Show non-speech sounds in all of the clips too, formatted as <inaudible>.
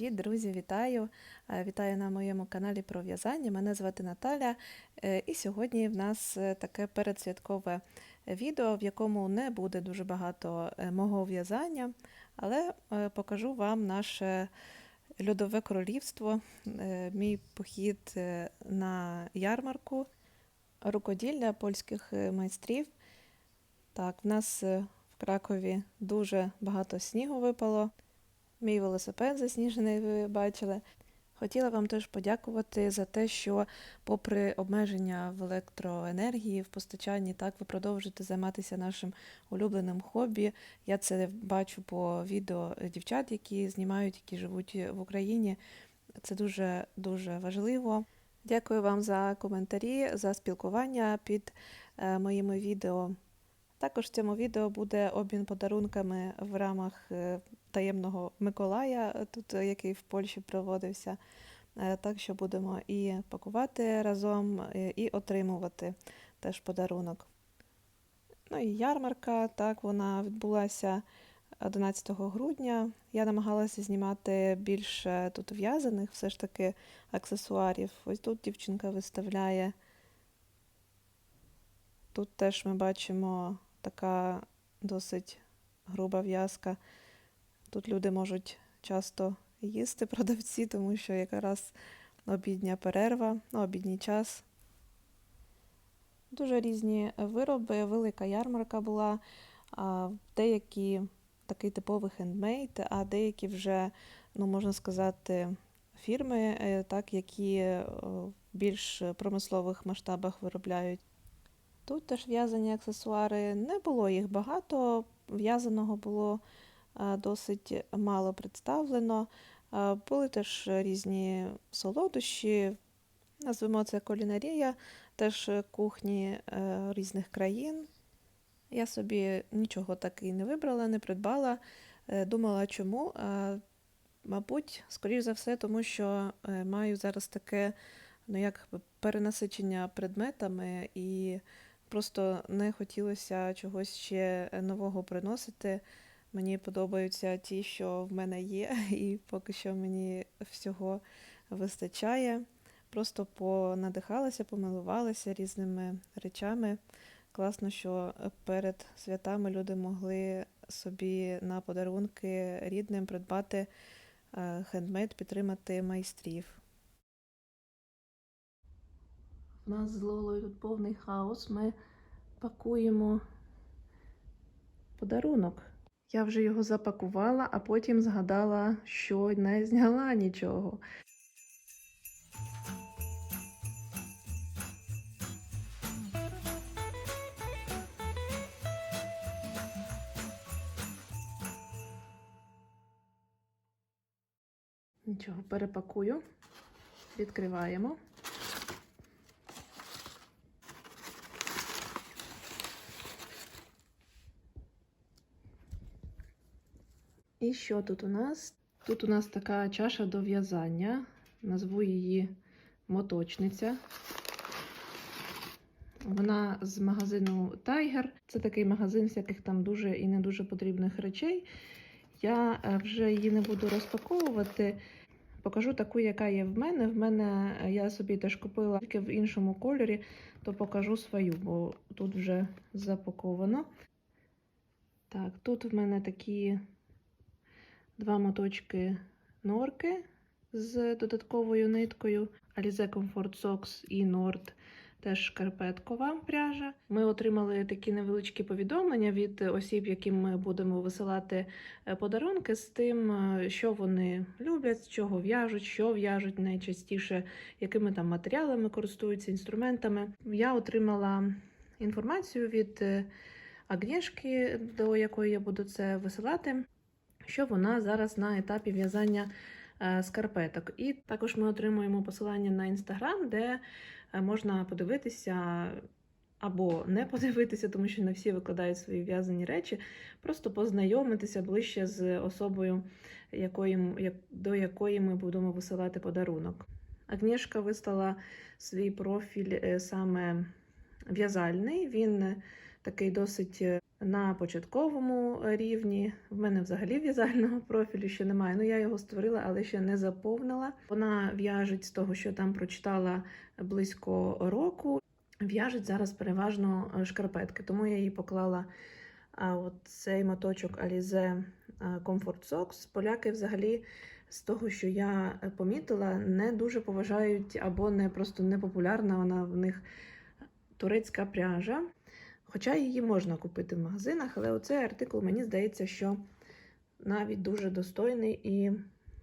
Привіт, друзі! Вітаю! Е, Вітаю на моєму каналі про в'язання. Мене звати Наталя, е, і сьогодні в нас е, таке передсвяткове відео, в якому не буде дуже багато мого в'язання, але покажу вам наше льодове королівство, мій похід на ярмарку рукоділля польських майстрів. Так, в нас в Кракові дуже багато снігу випало. Мій велосипед засніжений, ви бачили. Хотіла вам теж подякувати за те, що, попри обмеження в електроенергії, в постачанні, так ви продовжуєте займатися нашим улюбленим хобі. Я це бачу по відео дівчат, які знімають, які живуть в Україні. Це дуже дуже важливо. Дякую вам за коментарі, за спілкування під е, моїми відео. Також в цьому відео буде обмін подарунками в рамах е, таємного Миколая, тут, е, який в Польщі проводився. Е, Так що будемо і пакувати разом, е, і отримувати теж подарунок. Ну і ярмарка, так, вона відбулася 11 грудня. Я намагалася знімати більше тут в'язаних, все ж таки аксесуарів. Ось тут дівчинка виставляє. Тут теж ми бачимо така досить груба в'язка. Тут люди можуть часто їсти <laughs> продавці, тому що якраз обідня перерва, ну, обідній час. Дуже різні вироби, велика ярмарка була, деякі такий типовий хендмейд, а деякі вже, ну, можна сказати, фірми, е, так, які е, в більш промислових масштабах виробляють. Тут теж в'язані аксесуари. Не було їх багато, в'язаного було досить мало представлено. Е, Були теж різні солодощі, назвемо це кулінарія, теж кухні е, різних країн. Я собі нічого так і не вибрала, не придбала. Е, Думала, чому. Е, Мабуть, скоріш за все, тому що е, маю зараз таке ну, як перенасичення предметами і Просто не хотілося чогось ще нового приносити. Мені подобаються ті, що в мене є, <laughs> і поки що мені всього вистачає. Просто понадихалася, помилувалася різними речами. Класно, що перед святами люди могли собі на подарунки рідним придбати е, хендмейд, підтримати майстрів. У нас з Лолою повний хаос. Ми пакуємо подарунок. Я вже його запакувала, а потім згадала, що не зняла нічого. Нічого, перепакую, відкриваємо. І що тут у нас? Тут у нас така чаша до в'язання. Назву її моточниця. Вона з магазину Tiger. Це такий магазин всяких там дуже і не дуже потрібних речей. Я е, вже її не буду розпаковувати. Покажу таку, яка є в мене. В мене е, я собі теж купила тільки в іншому кольорі, то покажу свою, бо тут вже запаковано. Так, тут в мене такі два моточки норки з додатковою ниткою. Alize Comfort Socks і Nord теж шкарпеткова пряжа. Ми отримали такі невеличкі повідомлення від осіб, яким ми будемо висилати е, подарунки з тим, е, що вони люблять, з чого в'яжуть, що в'яжуть найчастіше, якими там матеріалами користуються, інструментами. Я отримала інформацію від е, Агнєшки, до якої я буду це висилати що вона зараз на етапі в'язання е, скарпеток. І також ми отримуємо посилання на інстаграм, де е, можна подивитися. Або не <laughs> подивитися, тому що не всі викладають свої в'язані речі, просто познайомитися ближче з особою, якої, до якої ми будемо висилати подарунок. Агнішка вистала свій профіль е, саме в'язальний, він такий досить на початковому рівні. В мене взагалі в'язального <laughs> профілю ще немає. Ну, я його створила, але ще не заповнила. Вона в'яжеть з того, що там прочитала близько року. В'яжеть зараз переважно е, шкарпетки, тому я їй поклала от цей моточок Alize е, Comfort Socks. Поляки взагалі. З того, що я помітила, не дуже поважають або не просто не популярна вона в них турецька пряжа. Хоча її можна купити в магазинах, але оцей артикул мені здається, що навіть дуже достойний і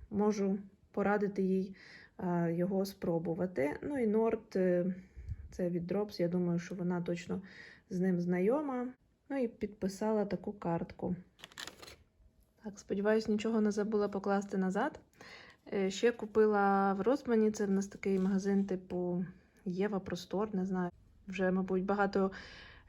можу порадити їй е, його спробувати. Ну і Норд, е, це від Drops, я думаю, що вона точно з ним знайома. Ну і підписала таку картку. Так, сподіваюсь, нічого не забула покласти назад. Е, Ще купила в Росмані, це в нас такий магазин, типу Єва Простор, не знаю. Вже, мабуть, багато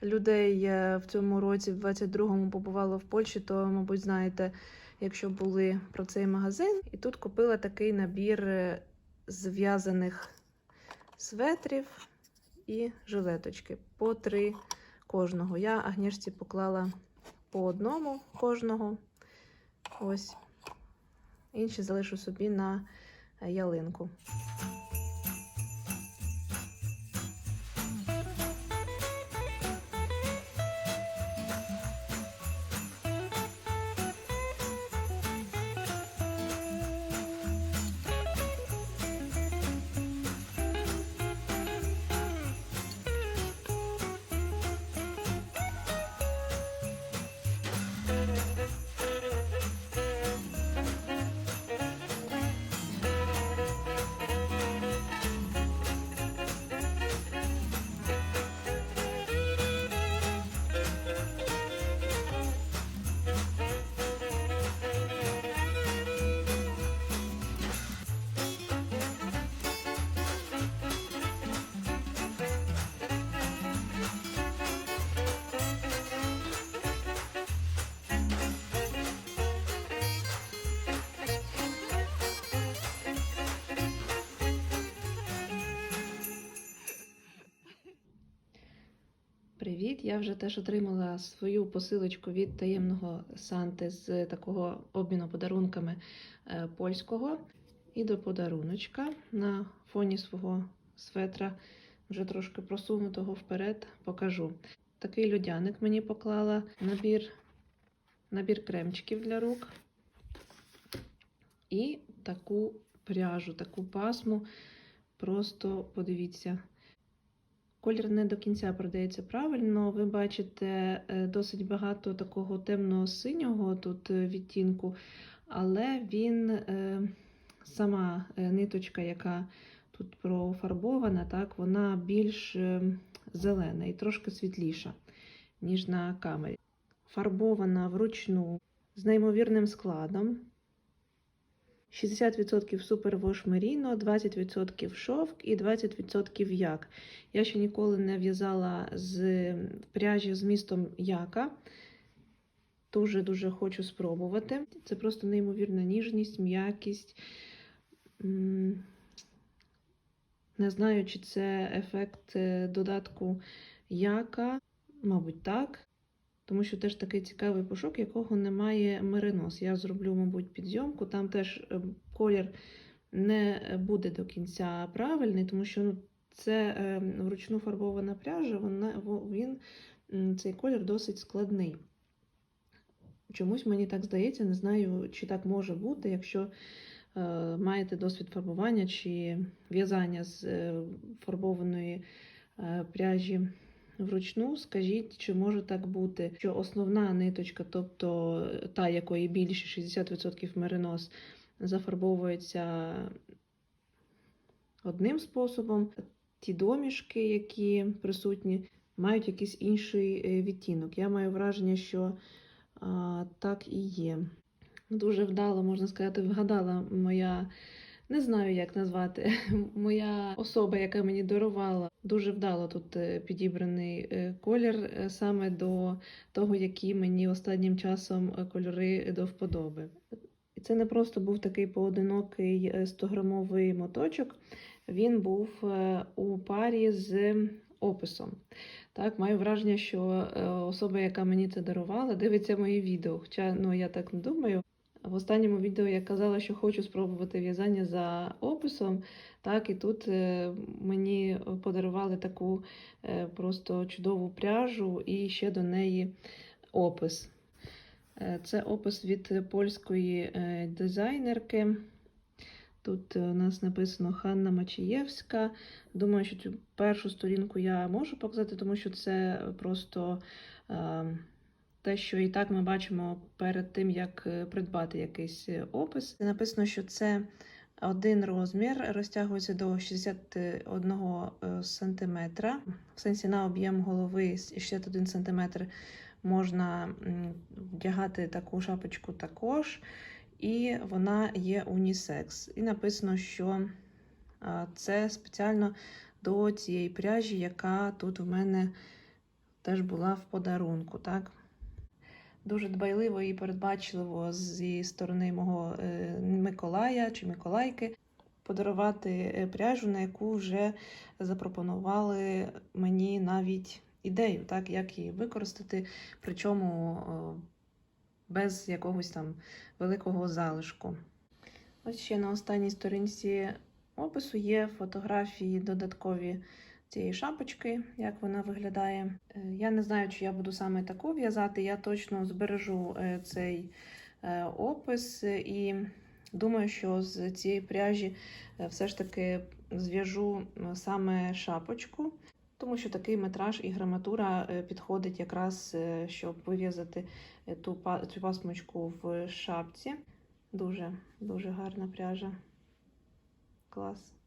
людей е, в цьому році, в 22-му, побувало в Польщі, то, мабуть, знаєте, якщо були про цей магазин. І тут купила такий набір е, зв'язаних светрів і жилеточки по три кожного. Я Агнішці поклала по одному кожного. Ось. Інші залишу собі на е, ялинку. Привіт! Я вже теж отримала свою посилочку від таємного Санти з такого обміну подарунками е, польського. І до подаруночка на фоні свого светра, вже трошки просунутого вперед, покажу. Такий льодяник мені поклала, набір, набір кремчиків для рук і таку пряжу, таку пасму. Просто подивіться. Колір не до кінця продається правильно. Ви бачите е, досить багато такого темного синього тут е, відтінку, але він е, сама ниточка, яка тут профарбована, так, вона більш зелена і трошки світліша, ніж на камері. Фарбована вручну з неймовірним складом. 60% супервош меріно, 20% шовк і 20% як. Я ще ніколи не в'язала з пряжі з містом яка. Дуже-дуже хочу спробувати. Це просто неймовірна ніжність, м'якість. Не знаю, чи це ефект е, додатку яка, мабуть, так. Тому що теж такий цікавий пушок, якого немає меринос. Я зроблю, мабуть, підйомку. Там теж е, колір не буде до кінця правильний, тому що ну, це е, вручну фарбована пряжа, вона, він, цей колір досить складний. Чомусь мені так здається, не знаю, чи так може бути, якщо е, маєте досвід фарбування чи в'язання з е, фарбованої е, пряжі вручну, скажіть, чи може так бути, що основна ниточка, тобто та, якої більше 60% меринос, зафарбовується одним способом, ті домішки, які присутні, мають якийсь інший е, відтінок. Я маю враження, що а, так і є. Дуже вдало, можна сказати, вгадала моя. Не знаю, як назвати, <laughs> моя особа, яка мені дарувала, дуже вдало тут е, підібраний е, колір е, саме до того, які мені останнім часом кольори до вподоби. І це не просто був такий поодинокий 100-грамовий моточок, він був у парі з описом. Так, маю враження, що особа, яка мені це дарувала, дивиться мої відео. Хоча ну, я так не думаю. В останньому відео я казала, що хочу спробувати в'язання за описом. Так, і тут е, мені подарували таку е, просто чудову пряжу і ще до неї опис. Е, Це опис від польської дизайнерки. Тут у нас написано Ханна Мачієвська. Думаю, що цю першу сторінку я можу показати, тому що це просто е, те, що і так ми бачимо перед тим, як е, придбати якийсь е, опис. Написано, що це один розмір, розтягується до 61 см. В сенсі на об'єм голови 61 см можна вдягати таку шапочку також. І вона є унісекс. І написано, що це спеціально до цієї пряжі, яка тут в мене теж була в подарунку. Так? Дуже дбайливо і передбачливо зі сторони мого е, Миколая чи Миколайки подарувати е, пряжу, на яку вже запропонували мені навіть ідею, так, як її використати, причому без якогось там великого залишку. Ось ще на останній сторінці опису є фотографії додаткові цієї шапочки, як вона виглядає. Е, Я не знаю, чи я буду саме таку в'язати. Я точно збережу е, цей е, опис і думаю, що з цієї пряжі все ж таки зв'яжу саме шапочку. Тому що такий метраж і граматура підходить якраз, щоб вив'язати ту цю пасмочку в шапці. Дуже, дуже гарна пряжа. Клас.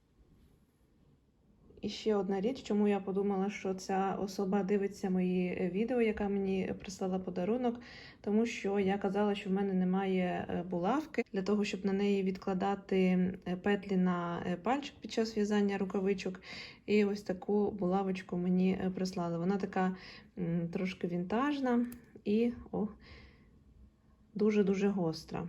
І ще одна річ, чому я подумала, що ця особа дивиться мої е, відео, яка мені прислала подарунок, тому що я казала, що в мене немає е, булавки для того, щоб на неї відкладати е, петлі на пальчик під час в'язання рукавичок. І ось таку булавочку мені прислали. Вона така трошки вінтажна і дуже-дуже гостра.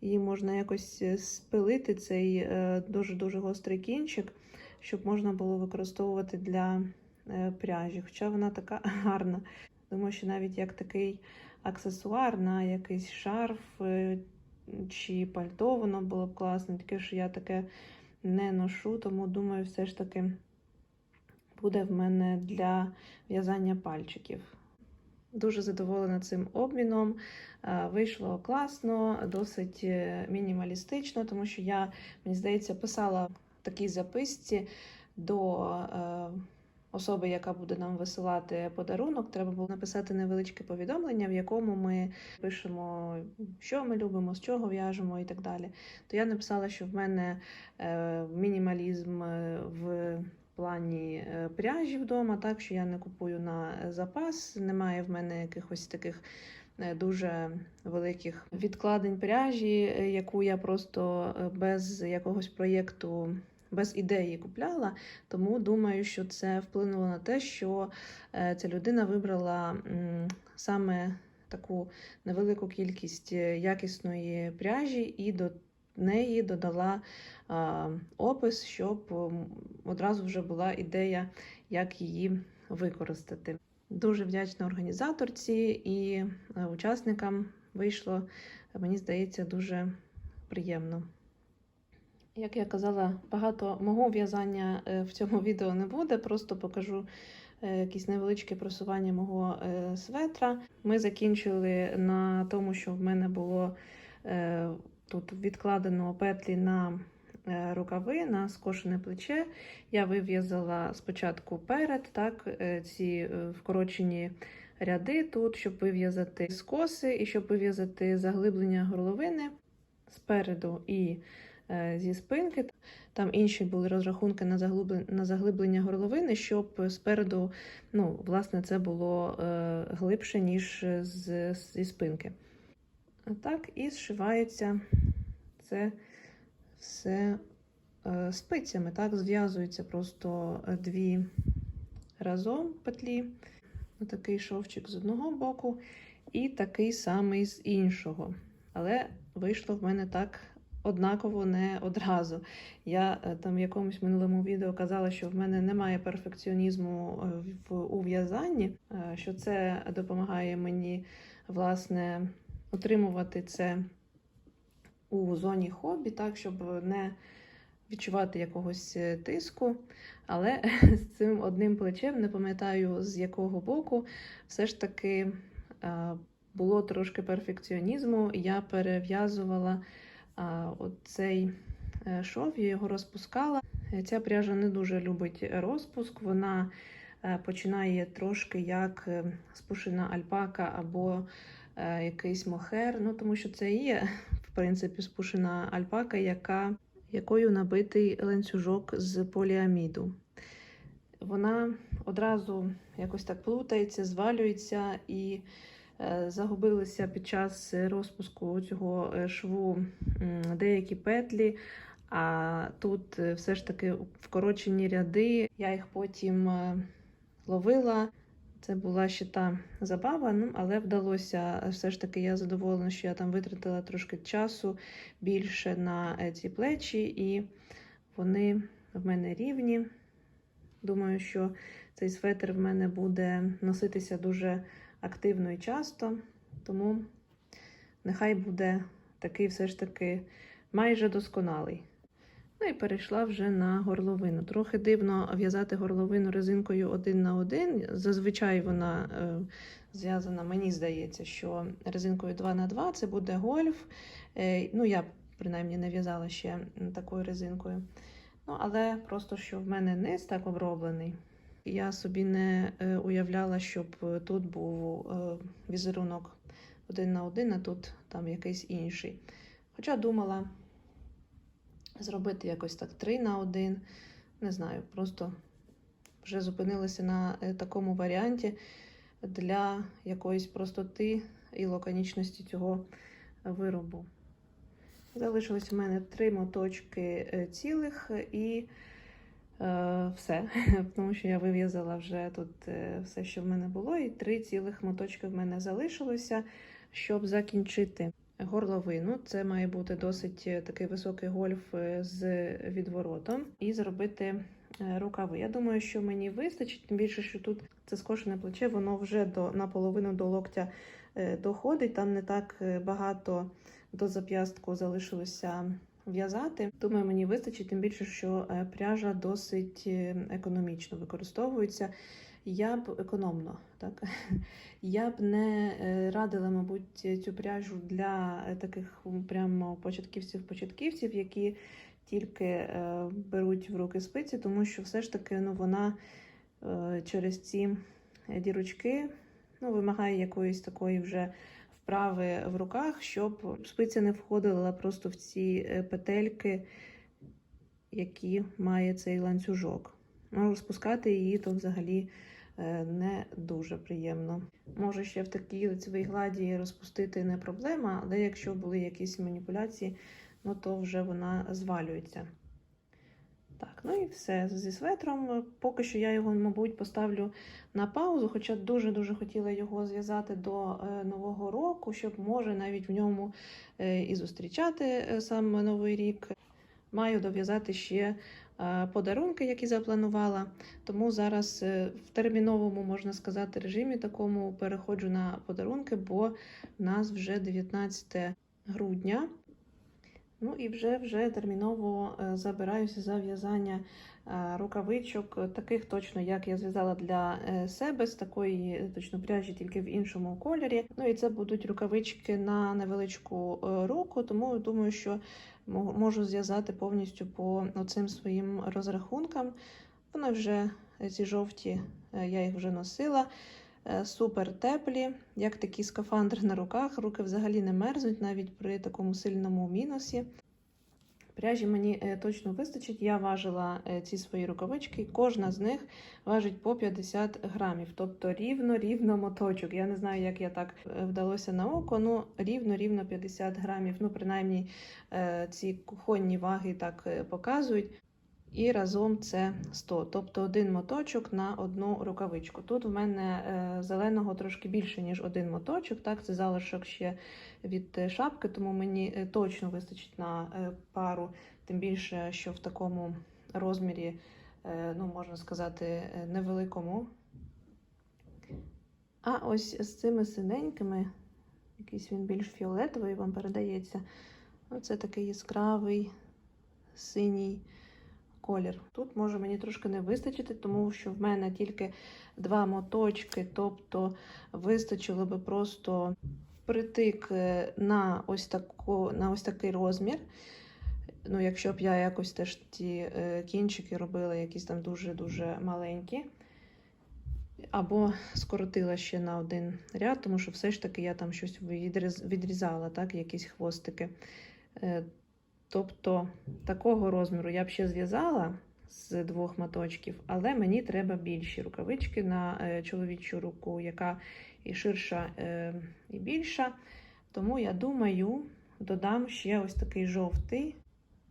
Її можна якось спилити, цей дуже-дуже гострий кінчик, щоб можна було використовувати для е, пряжі. Хоча вона така <laughs> гарна. Думаю, що навіть як такий аксесуар на якийсь шарф е, чи пальто, воно було б класно. Тільки що я таке не ношу, тому думаю, все ж таки буде в мене для в'язання пальчиків. Дуже задоволена цим обміном. Е, Вийшло класно, досить мінімалістично, тому що я, мені здається, писала такій записці до е, особи, яка буде нам висилати подарунок. Треба було написати невеличке повідомлення, в якому ми пишемо, що ми любимо, з чого в'яжемо і так далі. То я написала, що в мене е, мінімалізм е, в плані пряжі вдома, так що я не купую на запас, немає в мене якихось таких дуже великих відкладень пряжі, е, яку я просто е, без якогось проєкту. Без ідеї купляла, тому думаю, що це вплинуло на те, що е, ця людина вибрала саме таку невелику кількість е, якісної пряжі і до неї додала опис, щоб одразу вже була ідея, як її використати. Дуже вдячна організаторці і е, учасникам вийшло, мені здається, дуже приємно. Як я казала, багато мого в'язання е, в цьому <laughs> відео не буде, просто покажу е, якісь невеличке просування мого светра. Ми закінчили на тому, що в мене було тут відкладено петлі на рукави, на скошене плече. Я вив'язала спочатку перед, так, е, ці е, вкорочені ряди тут, щоб вив'язати скоси і щоб вив'язати заглиблення горловини спереду і е, зі спинки. Там інші були розрахунки на заглиблення, горловини, щоб спереду, ну, власне, це було е, глибше, ніж зі спинки. Так, і зшивається це все е, спицями. Так, зв'язується просто е, дві разом петлі. Такий шовчик з одного боку, і такий самий з іншого. Але вийшло в мене так однаково не одразу. Я е, там в якомусь минулому відео казала, що в мене немає перфекціонізму в у в'язанні, е, що це допомагає мені власне утримувати це у зоні хобі, так, щоб не відчувати якогось е, тиску. Але <laughs> з цим одним плечем, не пам'ятаю з якого боку, все ж таки було трошки перфекціонізму. Я перев'язувала оцей е, шов, я його розпускала. Ця пряжа не дуже любить розпуск, вона е, починає трошки як спушена альпака або якийсь мохер, ну тому що це є, в принципі, спушена альпака, яка, якою набитий ланцюжок з поліаміду. Вона одразу якось так плутається, звалюється і е, загубилися під час розпуску цього е, шву деякі петлі. А тут е, все ж таки вкорочені ряди. Я їх потім ловила. Це була ще та забава, ну, але вдалося. Все ж таки, я задоволена, що я там витратила трошки часу більше на е, ці плечі, і вони в мене рівні. Думаю, що цей светр в мене буде носитися дуже активно і часто, тому нехай буде такий все ж таки майже досконалий. Ну і перейшла вже на горловину. Трохи дивно в'язати горловину резинкою один на один. Зазвичай вона е, зв'язана, мені здається, що резинкою 2 на 2 це буде гольф. Е, ну, я принаймні не в'язала ще такою резинкою. Ну, але просто що в мене низ так оброблений. Я собі не е, уявляла, щоб тут був е, візерунок один на один, а тут там якийсь інший. Хоча думала зробити якось так три на один. Не знаю, просто вже зупинилася на е, такому варіанті для якоїсь простоти і лаконічності цього виробу. Залишилось у мене три моточки е, цілих і е, все. <laughs> Тому що я вив'язала вже тут е, все, що в мене було, і три цілих моточки в мене залишилося, щоб закінчити горловину. Це має бути досить е, такий високий гольф е, з відворотом, і зробити е, рукави. Я думаю, що мені вистачить, тим більше, що тут це скошене плече, воно вже до наполовину до локтя доходить. Там не так багато до зап'ястку залишилося в'язати. Думаю, мені вистачить, тим більше, що е, пряжа досить е, економічно використовується. Я б економно, так <laughs> я б не е, радила, мабуть, цю пряжу для таких прямо початківців-початківців, які тільки беруть в руки спиці, тому що все ж таки ну, вона через ці дірочки ну, вимагає якоїсь такої вже вправи в руках, щоб спиця не входила просто в ці е, петельки, які має цей ланцюжок. Ну, розпускати її то взагалі е, не дуже приємно. Може, ще в такій лицевій гладі розпустити не проблема, але якщо були якісь маніпуляції, ну то вже вона звалюється. Так, ну і все зі светром. Поки що я його, мабуть, поставлю на паузу, хоча дуже-дуже хотіла його зв'язати до е, Нового року, щоб може навіть в ньому е, і зустрічати е, сам Новий рік. Маю дов'язати ще подарунки, які запланувала. Тому зараз в терміновому, можна сказати, режимі такому переходжу на подарунки, бо в нас вже 19 грудня. Ну і вже вже терміново е, забираюся за в'язання е, рукавичок, е, таких точно, як я зв'язала для себе, з такої точно пряжі, тільки в іншому кольорі. Ну і це будуть рукавички на невеличку руку, тому думаю, що можу зв'язати повністю по цим своїм розрахункам. Вони вже ці жовті, я їх вже носила. Е, Супер теплі, як такі скафандри на руках. Руки взагалі не мерзнуть навіть при такому сильному мінусі. Пряжі мені е, точно вистачить. Я важила е, ці свої рукавички, кожна з них важить по 50 грамів, тобто рівно-рівно моточок. Я не знаю, як я так вдалося на око, ну рівно-рівно 50 грамів. Ну, принаймні, ці кухонні ваги так показують. І разом це 100, тобто один моточок на одну рукавичку. Тут в мене е, зеленого трошки більше, ніж один моточок. Так, це залишок ще від е, шапки, тому мені е, точно вистачить на пару, тим більше, що в такому розмірі, ну, можна сказати, невеликому. А ось з цими синенькими, якийсь він більш фіолетовий вам передається. Оце такий яскравий синій колір. Тут може мені трошки не вистачити, тому що в мене тільки два моточки, тобто вистачило би просто притик е, на ось, таку, на ось такий розмір. Ну, якщо б я якось теж ті е, кінчики робила якісь там дуже-дуже маленькі. Або скоротила ще на один ряд, тому що все ж таки я там щось відрізала, так, якісь хвостики. Тобто такого розміру я б ще зв'язала з двох моточків, але мені треба більші рукавички на е, чоловічу руку, яка і ширша, е, і більша. Тому я думаю, додам ще ось такий жовтий.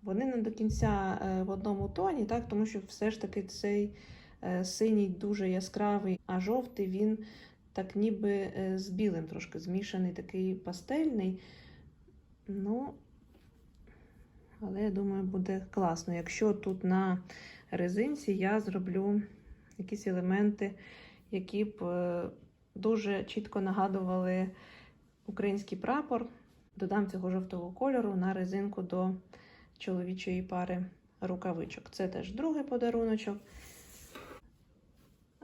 Вони не до кінця е, в одному тоні, так, тому що все ж таки цей синій дуже яскравий, а жовтий він так ніби з білим трошки змішаний, такий пастельний. Ну, але я думаю, буде класно. Якщо тут на резинці я зроблю якісь елементи, які б е, дуже чітко нагадували український прапор. Додам цього жовтого кольору на резинку до чоловічої пари рукавичок. Це теж другий подаруночок.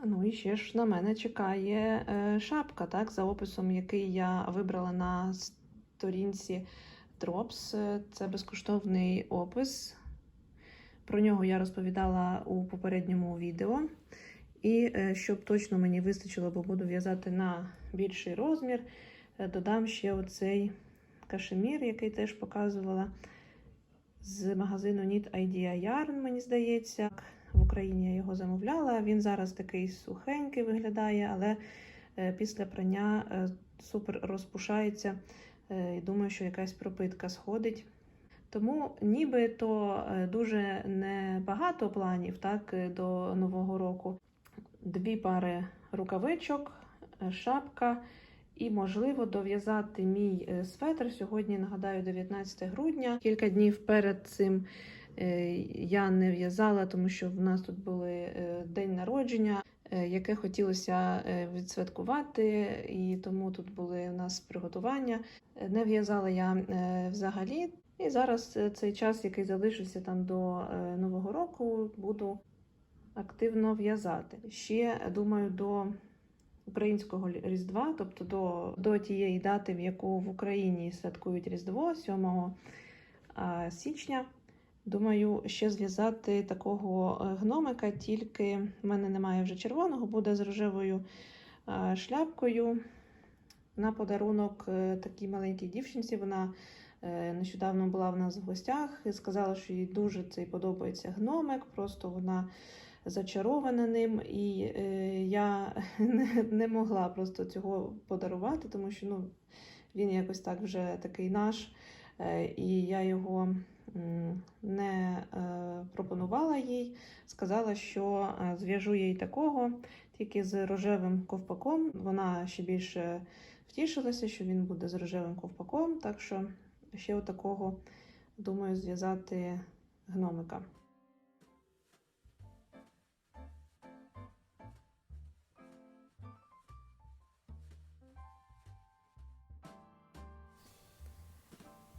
Ну і ще ж на мене чекає е, шапка, так, за описом, який я вибрала на сторінці Drops. Е, Це безкоштовний опис. Про нього я розповідала у попередньому відео. І е, щоб точно мені вистачило, бо буду в'язати на більший розмір, е, додам ще оцей кашемір, який теж показувала з магазину Knit Idea Yarn, мені здається. В Україні я його замовляла. Він зараз такий сухенький виглядає, але після прання супер розпушається. Е, І думаю, що якась пропитка сходить. Тому нібито е, дуже небагато планів так, е, до Нового року. Дві пари рукавичок, шапка і, можливо, дов'язати мій светр. Сьогодні, нагадаю, 19 грудня. Кілька днів перед цим я не в'язала, тому що в нас тут були день народження, яке хотілося е, відсвяткувати, і тому тут були у нас приготування. Е, Не в'язала я е, взагалі. І зараз е, цей час, який залишився там до е, Нового року, буду активно в'язати. Ще думаю, до українського Різдва, тобто до, до тієї дати, в яку в Україні святкують Різдво 7 січня. Думаю, ще зв'язати такого е, гномика, тільки в мене немає вже червоного, буде з рожевою е, шляпкою. На подарунок е, такій маленькій дівчинці. Вона нещодавно була в нас в гостях і сказала, що їй дуже цей подобається гномик, просто вона зачарована ним. І я <laughs> не, могла просто цього подарувати, тому що ну, він якось так вже такий наш, і я його не е, пропонувала їй. Сказала, що е, зв'яжу їй такого, тільки з рожевим ковпаком. Вона ще більше втішилася, що він буде з рожевим ковпаком. Так що ще отакого думаю зв'язати гномика.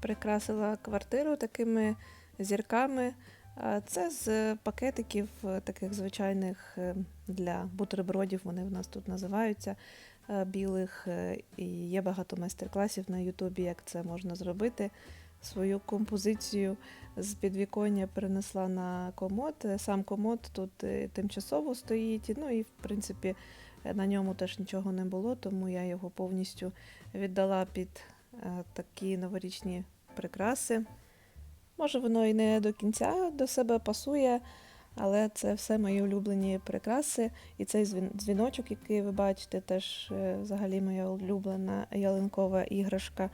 Прикрасила квартиру такими зірками. Це з пакетиків е, таких звичайних е, для бутербродів, вони в нас тут називаються е, білих. І є багато майстер-класів на Ютубі, як це можна зробити. Свою композицію з підвіконня перенесла на комод. Сам комод тут тимчасово стоїть. Ну і в принципі на ньому теж нічого не було, тому я його повністю віддала під такі новорічні прикраси. Може, воно і не до кінця до себе пасує, але це все мої улюблені прикраси. І цей дзвіночок, який ви бачите, теж е, взагалі моя улюблена ялинкова іграшка.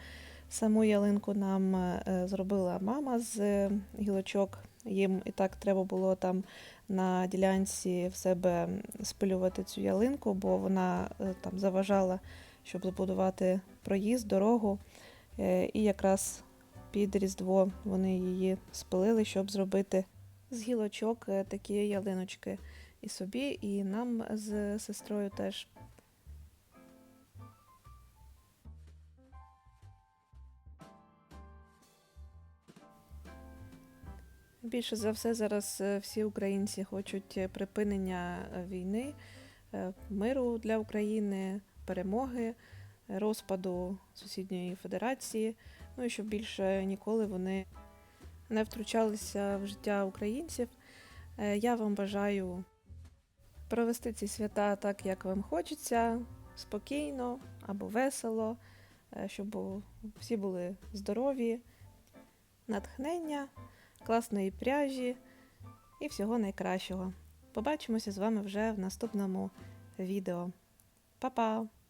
Саму ялинку нам е, зробила мама з е, гілочок Їм і так треба було там на ділянці в себе спилювати цю ялинку, бо вона там заважала, щоб збудувати проїзд, дорогу. І якраз під Різдво вони її спилили, щоб зробити з гілочок е, такі ялиночки і собі, і нам з сестрою теж. Більше за все зараз е, всі українці хочуть припинення е, війни, миру для України, перемоги, розпаду сусідньої федерації. Ну і щоб більше ніколи вони не втручалися в життя українців. Е, Я вам бажаю провести ці свята так, як вам хочеться, спокійно або весело, е, щоб всі були здорові, натхнення, класної пряжі і всього найкращого. Побачимося з вами вже в наступному відео. Па-па!